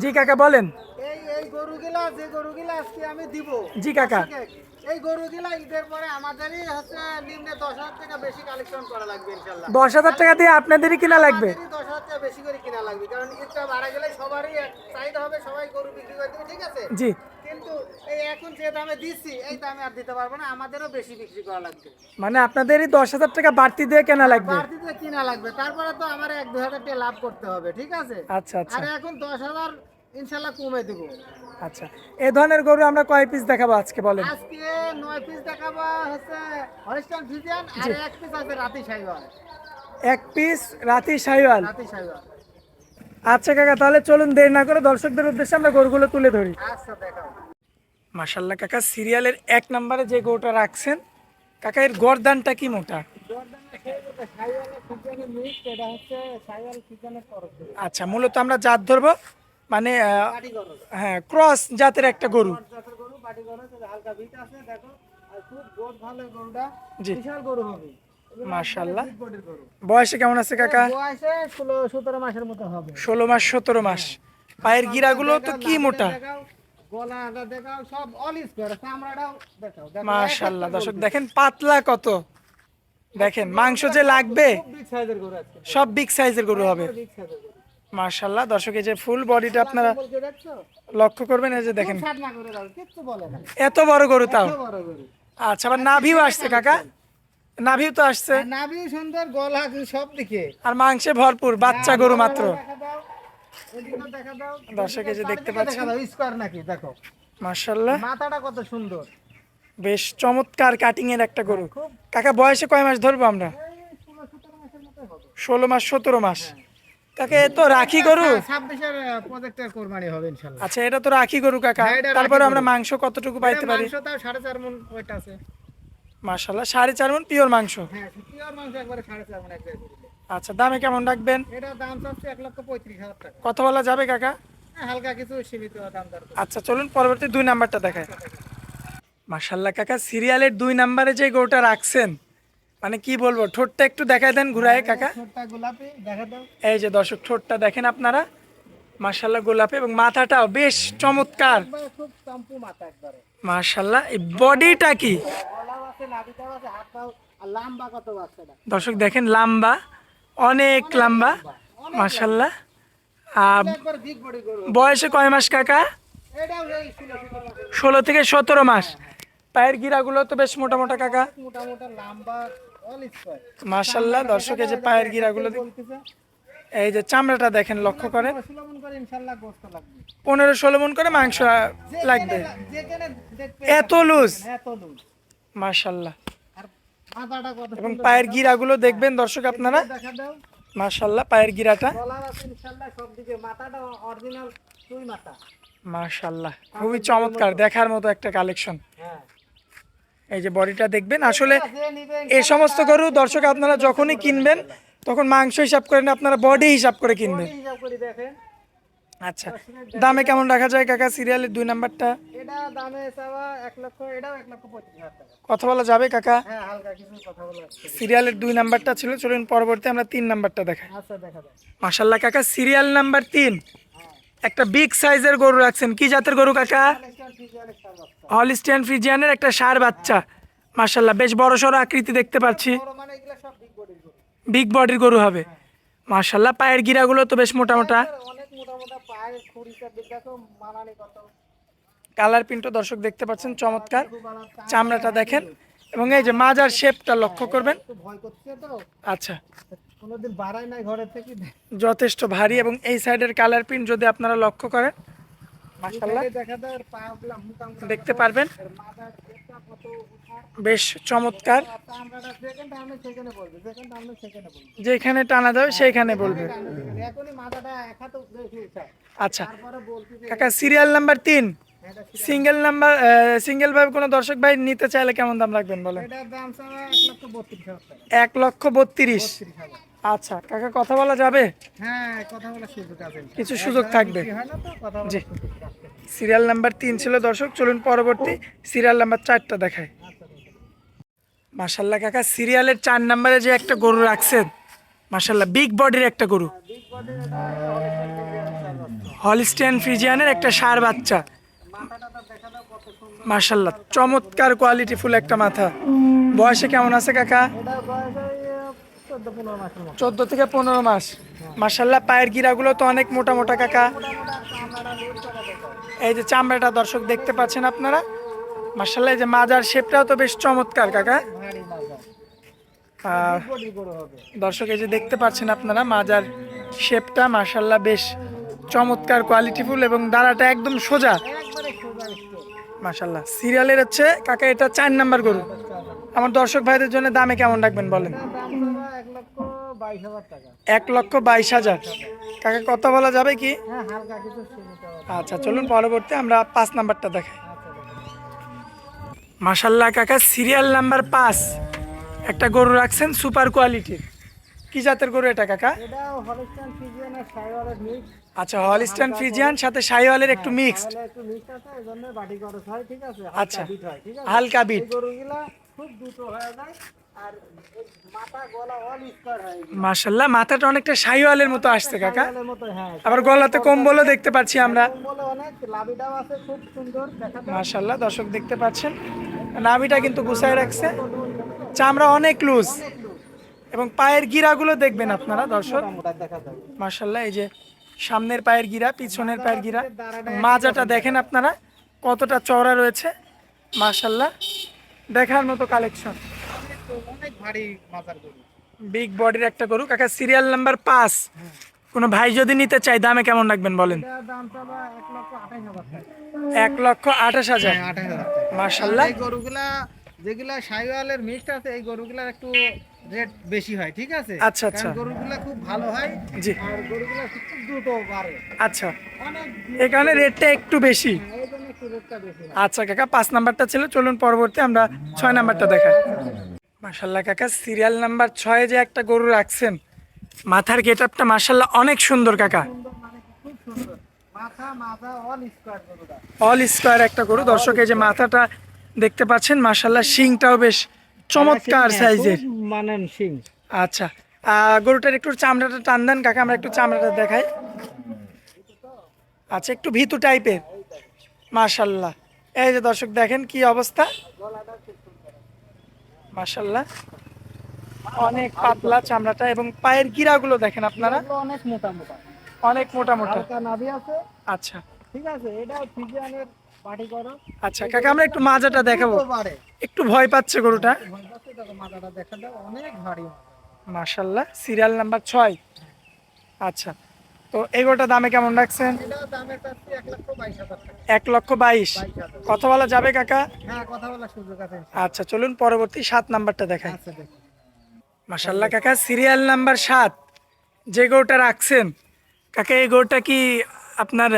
জি কাকা বলেন। এই এই গরুগুলা যে গরুগুলা আজকে আমি দিব? জি কাকা। এই গরুগুলা ঈদের পরে আমাদেরই হচ্ছে নিম্নে দশ হাজার টাকা বেশি কালেকশন করা লাগবে দশ হাজার টাকা দিয়ে আপনাদেরই কিনা লাগবে? আমাদেরই দশ হাজার টাকা বেশি করে কিনা লাগবে কারণ ঈদটা বাড়া গেলে সবারই চাহিদা হবে সবাই গরু বিক্রি করে দেবে ঠিক আছে? জি। কিন্তু এই এখন যে দামে দিচ্ছি এই দামে আর দিতে পারব না। আমাদেরও বেশি বিক্রি করা লাগবে। মানে আপনাদেরই দশ হাজার টাকা বাড়তি দিয়ে কেনা লাগবে? বাড়তিতে কিনা লাগবে। তারপরে তো আমার এক দু হাজার টাকা লাভ করতে হবে ঠিক আছে? আচ্ছা আচ্ছা। আর এখন দশ হাজার ইনশাল্লাহ কমে দেবো। আচ্ছা। এই ধরনের গরু আমরা কয় পিস দেখাবো আজকে বলেন? আজকে নয় পিস দেখাবো হচ্ছে হরিস্টান ফিজিয়ান আর এক পিস আছে রাতি সাইবার এক পিস রাতি সাইওয়াল। রাতি সাইবার আচ্ছা কাকা তাহলে চলুন দেরি না করে দর্শকদের উদ্দেশ্যে আমরা গরুগুলো তুলে ধরি। মাসাল্লাহ কাকা সিরিয়ালের এক নম্বরে যে গরুটা রাখছেন কাকা এর গরদানটা কি মোটা? আচ্ছা মূলত আমরা জাত ধরবো মানে হ্যাঁ ক্রস জাতের একটা গরু। জাতের গরু পাটি গরু আছে, হালকা আছে দেখো। আর খুব ভালো গরুটা জি। বিশাল গরু হবে। গরু। বয়সে কেমন আছে কাকা? বয়সে ষোলো সতেরো মাসের মতো হবে। ষোলো মাস সতেরো মাস। পায়ের গিরাগুলো তো কি মোটা? মাশাল্লাহ দর্শক দেখেন পাতলা কত। দেখেন মাংস যে লাগবে সব বিগ সাইজের গরু হবে। মাশাল্লাহ দর্শক এই যে ফুল বডিটা আপনারা লক্ষ্য করবেন এই যে দেখেন। এত বড় গরু তাও। আচ্ছা আবার নাভিও আসছে কাকা। নাভিও তো আসছে। নাভি সুন্দর গলা সব দিকে? আর মাংসে ভরপুর বাচ্চা গরু মাত্র। দর্শক যে দেখতে চারিদিকে পাচ্ছেন। স্কোয়ার নাকি দেখো। মাথাটা কত সুন্দর। বেশ চমৎকার কাটিং এর একটা গরু। কাকা বয়সে কয় মাস ধরবো আমরা? ষোলো মাস সতেরো মাস। কাকা এ তো রাখি গরু। প্রজেক্টের কোরবানি হবে ইনশাল্লাহ আচ্ছা এটা তো রাখি গরু কাকা। হ্যাঁ, তারপরে আমরা মাংস কতটুকু পাইতে পারি? মাংস তাও সাড়ে চার মন ওয়েট আছে। মাশাল্লাহ সাড়ে চার মন পিওর মাংস। হ্যাঁ পিওর মাংস একবারে সাড়ে চার মন এক জায়গায় করে দিলে। আচ্ছা দামে কেমন রাখবেন? এটা দাম চাচ্ছে এক লক্ষ পঁয়ত্রিশ হাজার টাকা। কত বলা যাবে কাকা? হ্যাঁ, হালকা কিছু সীমিত দাম আচ্ছা চলুন পরবর্তী দুই নাম্বারটা দেখায় মাশাল্লাহ কাকা সিরিয়ালের দুই নাম্বারে যে গরুটা রাখছেন মানে কি বলব ঠোঁটটা একটু দেখায় দেন ঘুরায় কাকা। ছোটটা গোলাপি দেখা দাও। এই যে দর্শক ঠোঁটটা দেখেন আপনারা। মাশাল্লাহ গোলাপি এবং মাথাটাও বেশ চমৎকার। খুব মাথা একবারে। মাশাল্লাহ এই বডিটা কি? দর্শক দেখেন লম্বা অনেক লম্বা গরু বয়সে কয় মাস কাকা? ষোলো থেকে সতেরো মাস। পায়ের গিরাগুলো তো বেশ মোটা মোটা কাকা। মোটা মোটা লাম্বা অল স্কোয়ার মাশাল্লাহ দর্শক এই যে পায়ের গিরাগুলো এই যে চামড়াটা দেখেন লক্ষ্য করে। পনেরো ষোলো মন করে মাংস লাগবে। এত লুজ মাশাল্লাহ। এবং পায়ের গিরাগুলো দেখবেন দর্শক আপনারা। মাশাল্লাহ পায়ের গিরাটা। মাশাল্লাহ খুবই চমৎকার দেখার মতো একটা কালেকশন হ্যাঁ। এই যে বডিটা দেখবেন আসলে এই সমস্ত গরু দর্শক আপনারা যখনই কিনবেন তখন মাংস হিসাব করেন আপনারা বডি হিসাব করে কিনবেন। আচ্ছা দামে কেমন রাখা যায় কাকা সিরিয়ালের দুই নাম্বারটা? এটা দামে এক লক্ষ এটাও এক লক্ষ পঁচিশ হাজার টাকা। কথা বলা যাবে কাকা? হ্যাঁ। সিরিয়ালের দুই নাম্বারটা ছিল চলুন পরবর্তী আমরা তিন নাম্বারটা দেখাই। আচ্ছা মাশাল্লাহ কাকা সিরিয়াল নাম্বার তিন। একটা বিগ সাইজের গরু রাখছেন। কি জাতের গরু কাকা। হলিস্টিয়ান ফ্রিজিয়ানের একটা সার বাচ্চা। মাশাল্লাহ বেশ বড় সড়ো আকৃতি দেখতে পাচ্ছি বড় মানে এগুলো সব বিগ বডির গরু বিগ বডির গরু হবে। মাশাল্লাহ পায়ের গিরাগুলো তো বেশ মোটা মোটা কালার প্রিন্টও দর্শক দেখতে পাচ্ছেন চমৎকার। চামড়াটা দেখেন। এবং এই যে মাজার শেপটা লক্ষ্য করবেন। আচ্ছা। যথেষ্ট ভারী এবং এই সাইডের কালার প্রিন্ট যদি আপনারা লক্ষ্য করেন মাশাল্লাহ দেখতে পারবেন। বেশ চমৎকার। যেখানে টানা যাবে সেইখানে বলবে। আচ্ছা। কাকা সিরিয়াল নাম্বার তিন। সিঙ্গেল নাম্বার সিঙ্গেল ভাবে কোনো দর্শক ভাই নিতে চাইলে কেমন দাম রাখবেন বলেন? চাওয়া এক লক্ষ বত্রিশ আচ্ছা কাকা কথা বলা যাবে? হ্যাঁ কথা বলার সুযোগ আছে কিছু সুযোগ থাকবে। হয় জি। সিরিয়াল নাম্বার তিন ছিল দর্শক চলুন পরবর্তী সিরিয়াল নাম্বার চারটা দেখায় আচ্ছা মাসাল্লাহ কাকা সিরিয়ালের চার নাম্বারে যে একটা গরু রাখছেন মাসাল্লাহ বিগ বডির একটা গরু। সার হলিস্টিয়ান ফ্রিজিয়ানের একটা সার বাচ্চা। মার্শাল্লাহ চমৎকার কোয়ালিটি ফুল একটা মাথা। বয়সে কেমন আছে কাকা? চোদ্দ থেকে পনেরো মাস। মার্শাল্লাহ পায়ের গিরাগুলো তো অনেক মোটা মোটা কাকা। এই যে চামড়াটা দর্শক দেখতে পাচ্ছেন আপনারা। মার্শাল্লাহ এই যে মাজার শেপটাও তো বেশ চমৎকার কাকা। আর দর্শক, এই যে দেখতে পাচ্ছেন আপনারা, মাজার শেপটা মার্শাল্লাহ বেশ চমৎকার কোয়ালিটিফুল এবং দাঁড়াটা একদম সোজা। মার্শাল্লাহ সিরিয়ালের হচ্ছে, কাকা এটা চার নাম্বার গরু। আমার দর্শক ভাইদের জন্য দামে কেমন রাখবেন বলেন দাম ছাড়া এক লক্ষ বাইশ হাজার টাকা এক লক্ষ বাইশ হাজার। কাকা কত বলা যাবে কি? হ্যাঁ। আচ্ছা চলুন পরবর্তী আমরা পাঁচ নাম্বারটা দেখাই। আচ্ছা দেখুন। মাশাল্লাহ কাকা সিরিয়াল নাম্বার পাঁচ। একটা গরু রাখছেন সুপার কোয়ালিটির। কি জাতের গরু এটা কাকা? সাইওয়ালের আচ্ছা হলিস্টান ফ্রিজিয়ান সাথে শাহিওয়ালের একটু মিক্সড আচ্ছা। হালকা বিট খুব দ্রুত হয়ে যায়। মাশাল্লাহ মাথাটা অনেকটা শাহিওয়ালের মতো আসছে কাকা। হ্যাঁ আবার গলাতে কম্বলও দেখতে পাচ্ছি আমরা। মাশাল্লাহ দর্শক দেখতে পাচ্ছেন। নাভিটা কিন্তু গুছায় রাখছে। চামড়া অনেক লুজ এবং পায়ের গিরাগুলো দেখবেন আপনারা দর্শক। মাশাল্লাহ এই যে সামনের পায়ের গিরা পিছনের পায়ের গিরা। মাজাটা দেখেন আপনারা কতটা চওড়া রয়েছে। মাশাল্লাহ দেখার মতো কালেকশন অনেক ভারী মাথার গরু। বিগ বডির একটা গরু। কাকা সিরিয়াল নাম্বার পাঁচ। কোনো ভাই যদি নিতে চাই দামে কেমন রাখবেন বলেন? এক লক্ষ আঠাশ হাজার হ্যাঁ এই গরুগুলা যেগুলা সাইওয়ালের মিক্সড আছে এই গরুগুলার একটু রেট বেশি হয় ঠিক আছে? আচ্ছা, আচ্ছা। গরুগুলা খুব ভালো হয় জি। আর গরুগুলা খুব দ্রুত বাড়ে। আচ্ছা। এই কারণে রেটটা একটু বেশি। হয় আচ্ছা কাকা পাঁচ নাম্বারটা ছিল। চলুন পরবর্তী আমরা ছয় নাম্বারটা দেখাই। মাশাল্লাহ কাকা সিরিয়াল নাম্বার ছয়ে যে একটা গরু রাখছেন মাথার গেট আপটা মার্শাল্লাহ অনেক সুন্দর কাকা। অল স্কোয়ার একটা গরু। দর্শক এই যে মাথাটা দেখতে পাচ্ছেন মার্শাল্লাহ শিংটাও বেশ চমৎকার সাইজের খুব মানেন সিং আচ্ছা গরুটার একটু চামড়াটা টান দেন কাকা আমরা একটু চামড়াটা দেখাই। আচ্ছা একটু ভিতু টাইপের মাশাল্লাহ এই যে দর্শক দেখেন কি অবস্থা? মাশাল্লাহ অনেক পাতলা চামড়াটা এবং পায়ের গিরাগুলো দেখেন আপনারা। অনেক মোটা মোটা। অনেক মোটা মোটা। নাভি আছে। আচ্ছা। ঠিক আছে এটাও ফিজিয়ানের পাটি করো। আচ্ছা কাকা আমরা একটু মাজাটা দেখাবো। একটু ভয় পাচ্ছে গরুটা। ভয় পাচ্ছে দেখো দাও অনেক ভারী মাশাল্লাহ সিরিয়াল নাম্বার ছয়। আচ্ছা তো এই গরুটার দামে কেমন রাখছেন? এক লক্ষ বাইশ। কত বলা যাবে কাকা? হ্যাঁ কথা আচ্ছা চলুন পরবর্তী সাত নাম্বারটা দেখুন মাশাল্লাহ কাকা সিরিয়াল নাম্বার সাত। যে গরুটা রাখছেন কাকা এই গরুটা কি আপনার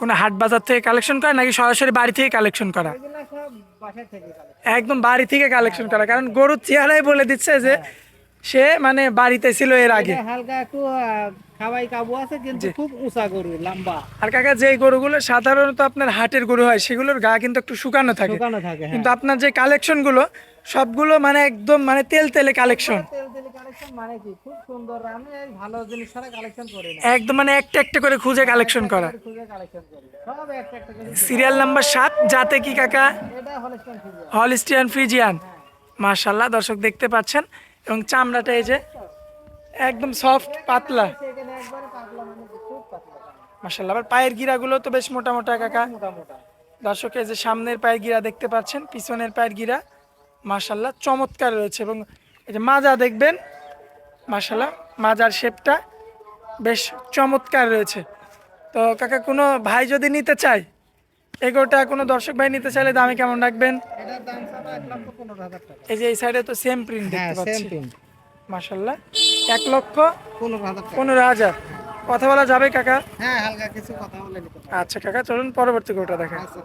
কোনো হাট বাজার থেকে কালেকশন করা নাকি সরাসরি বাড়ি থেকে কালেকশন করা? একদম বাড়ি থেকে কালেকশন করা। কারণ গরুর চেহারাই বলে দিচ্ছে যে সে মানে বাড়িতে ছিল এর আগে। হালকা একটু খাওয়াই কাবু আছে কিন্তু খুব উঁচা গরু লম্বা। আর কাকা যে গরুগুলো সাধারণত আপনার হাটের গরু হয় সেগুলোর গা কিন্তু একটু শুকানো থাকে। দোকানে থাকে হ্যাঁ। কিন্তু আপনার যে কালেকশনগুলো সবগুলো মানে একদম মানে তেল তেলে কালেকশন। মানে একদম মানে একটা একটা করে খুঁজে কালেকশন করা। সিরিয়াল নাম্বার সাত যাতে কি কাকা? হলিস্টিয়ান ফ্রিজিয়ান মার্শাল্লাহ দর্শক দেখতে পাচ্ছেন। এবং চামড়াটা এই যে একদম সফট পাতলা। মার্শাল্লাহ আবার পায়ের গিরাগুলো তো বেশ মোটা মোটা কাকা। মোটা মোটা দর্শক এই যে সামনের পায়ের গিরা দেখতে পাচ্ছেন পিছনের পায়ের গিরা মার্শাল্লাহ চমৎকার রয়েছে। এবং এই যে মাজা দেখবেন মার্শাল্লাহ মাজার শেপটা বেশ চমৎকার রয়েছে। তো কাকা কোনো ভাই যদি নিতে চায় এগোটা কোনো দর্শক ভাই নিতে চাইলে দামে কেমন রাখবেন? এই যে এই সাইডে তো সেম প্রিন্ট হ্যাঁ দেখতে সেম পাচ্ছি। প্রিন্ট মার্শাল্লাহ এক লক্ষ পনেরো হাজার কথা বলা যাবে কাকা? হ্যাঁ হালকা কিছু কথা বলে আচ্ছা কাকা চলুন পরবর্তী গরুটা দেখা আচ্ছা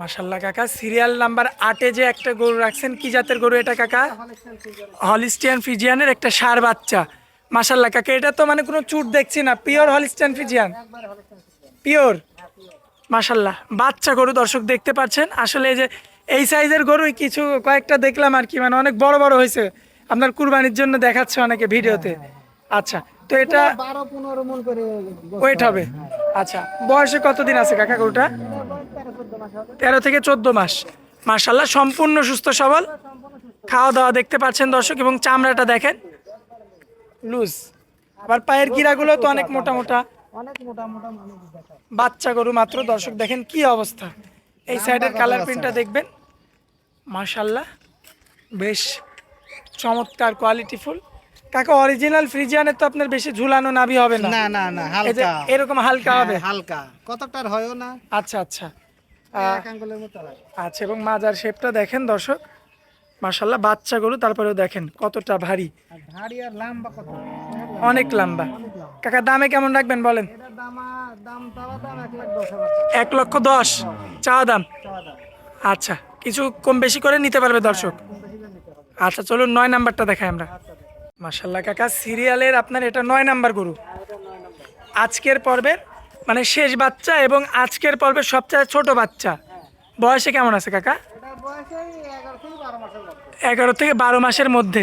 মাশাল্লাহ কাকা সিরিয়াল নাম্বার আটে যে একটা গরু রাখছেন কি জাতের গরু এটা কাকা? হলিস্টিয়ান ফিজিয়ানের একটা সার বাচ্চা। মাশাল্লাহ কাকা এটা তো মানে কোনো চুট দেখছি না। পিওর হলিস্টিয়ান ফিজিয়ান পিওর মাশাল্লাহ বাচ্চা গরু দর্শক দেখতে পাচ্ছেন। আসলে এই যে এই সাইজের গরুই কিছু কয়েকটা দেখলাম আর কি মানে অনেক বড় বড় হয়েছে। আপনার কুরবানির জন্য দেখাচ্ছে অনেকে ভিডিওতে। আচ্ছা তো এটা বারো পনেরো মন করে ওয়েট হবে। আচ্ছা বয়সে কতদিন আছে কাকা গরুটা? তেরো থেকে চোদ্দ মাস। মার্শাল্লাহ সম্পূর্ণ সুস্থ সবল। খাওয়া দাওয়া দেখতে পাচ্ছেন দর্শক এবং চামড়াটা দেখেন। লুজ। আবার পায়ের গিরাগুলো তো অনেক মোটা মোটা। অনেক মোটা মোটা মানুষ বাচ্চা গরু মাত্র দর্শক দেখেন কি অবস্থা। এই সাইডের কালার প্রিন্টটা দেখবেন? মার্শাল্লাহ বেশ চমৎকার কোয়ালিটি ফুল। কাকা অরিজিনাল ফ্রিজিয়ানের তো আপনার বেশি ঝুলানো নাভি হবে না। না না না হালকা। এরকম হালকা হবে? হ্যাঁ, হালকা কতটার হয়ও না। আচ্ছা আচ্ছা। আচ্ছা এবং মাজার শেপটা দেখেন দর্শক। মার্শাল্লাহ বাচ্চা গরু তারপরেও দেখেন কতটা ভারী। ভারী আর লম্বা কত? অনেক লম্বা। কাকা দামে কেমন রাখবেন বলেন? এটার দাম দাম এক লক্ষ দশ চাওয়া দাম। আচ্ছা কিছু কম বেশি করে নিতে পারবে দর্শক। হবে আচ্ছা চলুন নয় নাম্বারটা দেখাই আমরা। আচ্ছা মার্শাল্লাহ কাকা সিরিয়ালের আপনার এটা নয় নাম্বার গরু। আজকের পর্বের মানে শেষ বাচ্চা এবং আজকের পর্বের সবচেয়ে ছোট বাচ্চা। বয়সে কেমন আছে কাকা? এগারো থেকে বারো মাসের মধ্যে।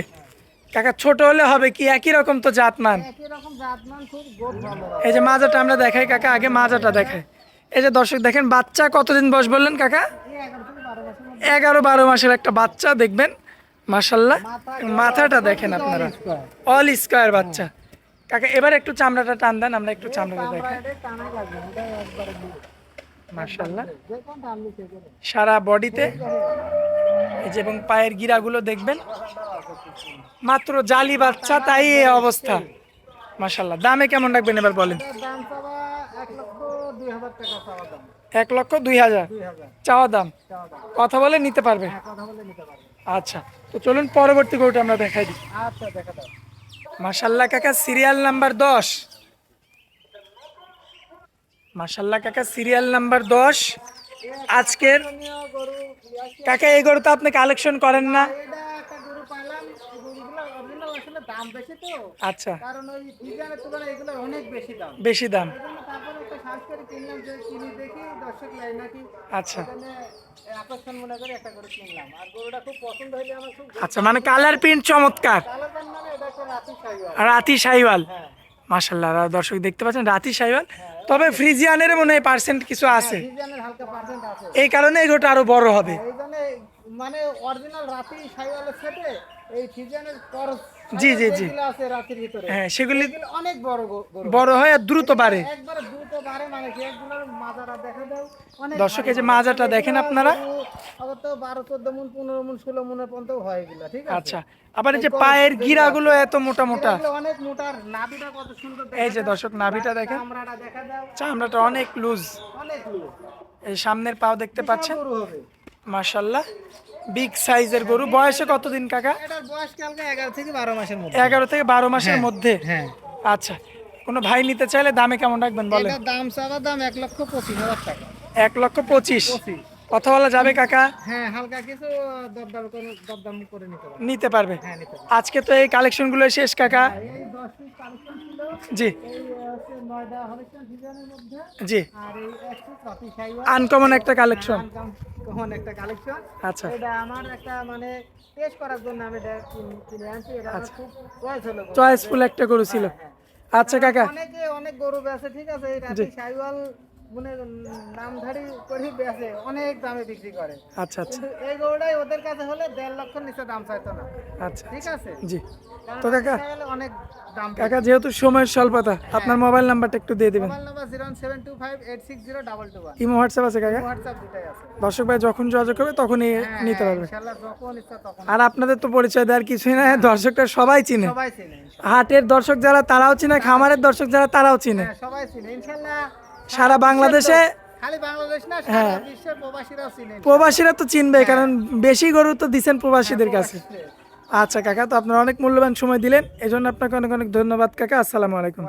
কাকা, ছোট হলে হবে কি? একই রকম তো ভালো হয়। এই যে মাজাটা আমরা দেখাই কাকা, আগে মাজাটা দেখাই। এই যে দর্শক, দেখেন, বাচ্চা কতদিন বয়স বললেন কাকা? এগারো বারো মাসের একটা বাচ্চা, দেখবেন মাসাল্লাহ মাথাটা দেখেন আপনারা। অল স্কোয়ার বাচ্চা। কাকা, এবার একটু চামড়াটা টান দেন, আমরা একটু চামড়াটা দেখাই। সারা বডিতে এই যে এবং পায়ের গিরাগুলো দেখবেন। মাত্র জালি বাচ্চা তাই এই অবস্থা। মাসাল্লাহ দামে কেমন রাখবেন এবার বলেন? এক লক্ষ দুই হাজার। চাওয়া দাম। কথা বলে নিতে পারবে? হ্যাঁ আচ্ছা তো চলুন পরবর্তী গরুটা আমরা দেখাই দিই। আচ্ছা মাসাল্লাহ কাকা সিরিয়াল নাম্বার দশ। মাসাল্লাহ কাকা সিরিয়াল নাম্বার দশ। আজকের কাকা, এই গরু তো আপনি কালেকশন করেন না? আচ্ছা। বেশি দাম। আচ্ছা। মনে আচ্ছা মানে কালার প্রিন্ট চমৎকার। আর সাইওয়াল। হ্যাঁ মাসাল্লাহ দর্শক দেখতে পাচ্ছেন রাতি সাইওয়াল তবে ফ্রিজিয়ানের মনে হয় পার্সেন্ট কিছু আছে। পার্সেন্ট আছে। এই কারণে এগুলোটা আরও বড় হবে। মানে অরিজিনাল রাতি সাইওয়ালের সাথে এই ফ্রিজিয়ানের পরশ জি, জি, জি। আছে রাতির ভিতরে। হ্যাঁ সেগুলি অনেক বড় বড় হয় আর দ্রুত বাড়ে। একবারে দ্রুত বাড়ে মানে কি একগুলোর মাজারা দেখা দাও। অনেক দর্শক এই যে মাজাটা দেখেন আপনারা। মন মন মনের পর্যন্ত হয় এগুলো ঠিক আছে? আচ্ছা আবার এই যে পায়ের গিরাগুলো এত মোটা মোটা। অনেক মোটার নাভিটা কত সুন্দর এই যে। দর্শক নাভিটা দেখেন। চামড়াটা দেখা দাও। চামড়াটা অনেক লুজ অনেক লুজ। এই সামনের পাও দেখতে পাচ্ছেন? মাশাল্লাহ। বিগ সাইজের গরু। বয়সে কতদিন কাকা? এটার বয়স কালকে এগারো থেকে বারো মাসের মধ্যে। এগারো থেকে বারো মাসের মধ্যে? হ্যাঁ। আচ্ছা কোনো ভাই নিতে চাইলে দামে কেমন রাখবেন বলেন? দাম চাওয়া দাম এক লক্ষ পঁচিশ হাজার টাকা। এক লক্ষ পঁচিশ। পঁচিশ। কথা বলা যাবে কাকা? হ্যাঁ হালকা কিছু দরদাম করে দরদাম করে নিতে পারবে। নিতে পারবে। হ্যাঁ আজকে তো এই কালেকশনগুলো শেষ কাকা। ছিল। জি। জি। আনকমন একটা কালেকশন। কমন একটা কালেকশন। আচ্ছা। এটা আমার একটা মানে করার জন্য আমি এটা কিন- কিনে আনছি। এটা খুব চয়েস হলো চয়েসফুল একটা গরু ছিল। আচ্ছা কাকা। অনেকে অনেক গরু বেচে ঠিক আছে এই রাতি সাইওয়াল মানে নামধারী করে বেচে অনেক দামে বিক্রি করে। আচ্ছা আচ্ছা। এই গরুটাই ওদের কাছে হলে দেড় লক্ষ নিচে দাম চাইতো না। আচ্ছা ঠিক আছে? জি। তো কাকা অনেক দাম কাকা যেহেতু সময়ের স্বল্পতা আপনার মোবাইল নাম্বারটা একটু দিয়ে দিবেন। Mobile number zero seven two five eight six zero double two one. Imo WhatsApp আছে কাকা? হোয়াটসঅ্যাপ দুটাই আছে। দর্শক ভাই যখন যোগাযোগ করবে তখনই হ্যাঁ, নিতে হ্যাঁ, পারবে আর আপনাদের তো পরিচয় দেওয়ার কিছুই না দর্শকরা সবাই চিনে। হাটের দর্শক যারা তারাও চিনে খামারের দর্শক যারা তারাও চিনে। হ্যাঁ সবাই চিনে ইনশাল্লাহ। সারা বাংলাদেশে খালি বাংলাদেশ না হ্যাঁ। সারা প্রবাসীরাও চিনে প্রবাসীরা তো চিনবে কারণ বেশি গরু তো দিচ্ছেন প্রবাসীদের কাছে। আচ্ছা কাকা তো আপনারা অনেক মূল্যবান সময় দিলেন এজন্য আপনাকে অনেক অনেক ধন্যবাদ কাকা। আসসালামু আলাইকুম।